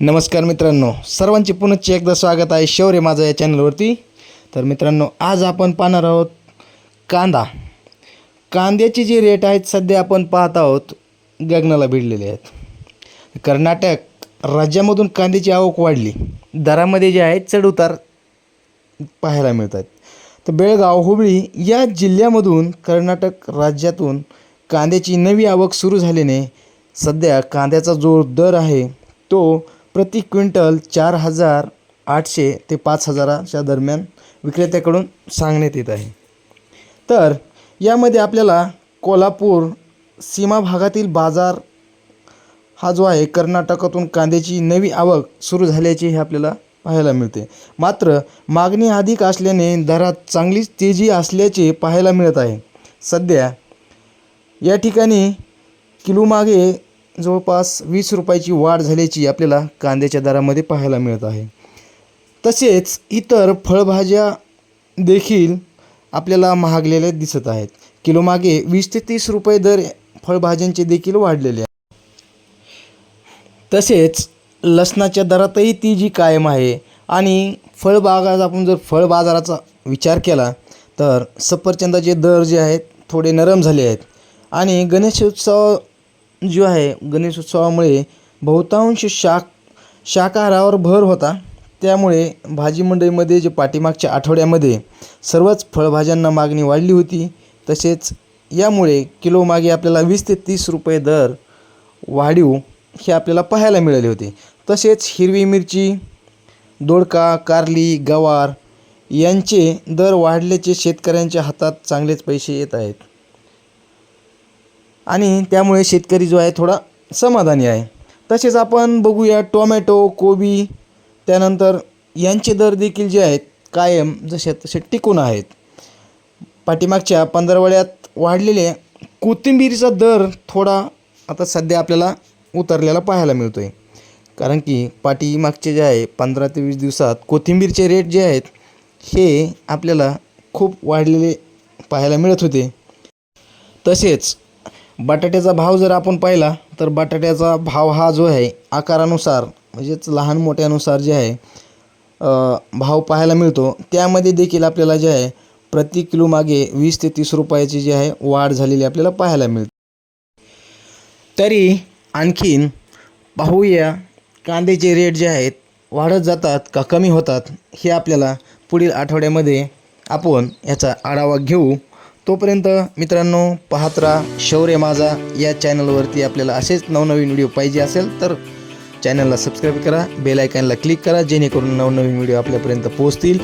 नमस्कार मित्रांनो सर्वांचे पुनश्च एकदा स्वागत आहे शौर्य माझा या चॅनलवरती. तर मित्रांनो आज आपण पाहणार आहोत कांदा. कांद्याचे जे रेट आहेत सध्या आपण पाहत आहोत गगनाला भिडलेले आहेत. कर्नाटक राज्यामधून कांद्याची आवक वाढली. दरामध्ये जे आहे चढउतार पाहायला मिळतात. तर बेळगाव हुबळी या जिल्ह्यामधून कर्नाटक राज्यातून कांद्याची नवी आवक सुरू झाल्याने सध्या कांद्याचा जो दर आहे तो प्रति क्विंटल चार हजार आठशे ते पाच हजाराच्या दरम्यान विक्रेत्याकडून सांगण्यात येत आहे. तर यामध्ये आपल्याला कोल्हापूर सीमा भागातील बाजार हा जो आहे कर्नाटकातून कांद्याची नवी आवक सुरू झाल्याचे हे आपल्याला पाहायला मिळते. मात्र मागणी अधिक असल्याने दरात चांगलीच तेजी असल्याचे पाहायला मिळत आहे. सध्या या ठिकाणी किलोमागे जवळपास वीस रुपयाची वाढ झाल्याची आपल्याला कांद्याच्या दरामध्ये पाहायला मिळत आहे. तसेच इतर फळभाज्या देखील आपल्याला महागलेल्या दिसत आहेत. किलोमागे वीस ते तीस रुपये दर फळभाज्यांचे देखील वाढलेले आहे. तसेच लसणाच्या दरातही ती जी कायम आहे आणि फळबागात आपण जर फळ बाजाराचा विचार केला तर सफरचंदाचे दर जे आहेत थोडे नरम झाले आहेत. आणि गणेशोत्सव जो आहे गणेशोत्सवामुळे बहुतांश शाक शाकाहारावर भर होता. त्यामुळे भाजी मंडईमध्ये जे पाठीमागच्या आठवड्यामध्ये सर्वच फळभाज्यांना मागणी वाढली होती. तसेच यामुळे किलोमागे आपल्याला वीस ते तीस रुपये दर वाढीव हे आपल्याला पाहायला मिळाले होते. तसेच हिरवी मिरची दोडका कारली गवार यांचे दर वाढल्याचे शेतकऱ्यांच्या हातात चांगलेच पैसे येत आहेत. आणि त्यामुळे शेतकरी जो आहे थोडा समाधानी आहे. तसेच आपण बघूया टोमॅटो कोबी त्यानंतर यांचे दर देखील जे आहेत कायम जसे तसे टिकून आहेत. पाठीमागच्या पंधरवड्यात वाढलेले कोथिंबीरीचा दर थोडा आता सध्या आपल्याला उतरलेला पाहायला मिळतो आहे कारण की पाठीमागचे जे आहे पंधरा ते वीस दिवसात कोथिंबीरचे रेट जे आहेत हे आपल्याला खूप वाढलेले पाहायला मिळत होते. तसेच बटाट्याचा भाव जर आपण पाहिला तर बटाट्याचा भाव हा जो आहे आकारानुसार म्हणजेच लहान मोठ्यानुसार जे आहे भाव पाहायला मिळतो. त्यामध्ये देखील आपल्याला जे आहे प्रति किलो मागे वीस ते तीस रुपयाची जी आहे वाढ झालेली आपल्याला पाहायला मिळते. तरी आणखीन पाहूया कांद्याचे रेट जे आहेत वाढत जातात का कमी होतात हे आपल्याला पुढील आठवड्यामध्ये आपण याचा आढावा घेऊ. तोपर्यंत मित्रांनो पाहत राहा. शौर्य माझा या चॅनलवरती आपल्याला असेच नवनवीन व्हिडिओ पाहिजे असेल तर चॅनलला सबस्क्राईब करा. बेल आयकॉनला क्लिक करा जेणेकरून नवनवीन व्हिडिओ आपल्यापर्यंत पोहोचतील.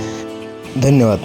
धन्यवाद.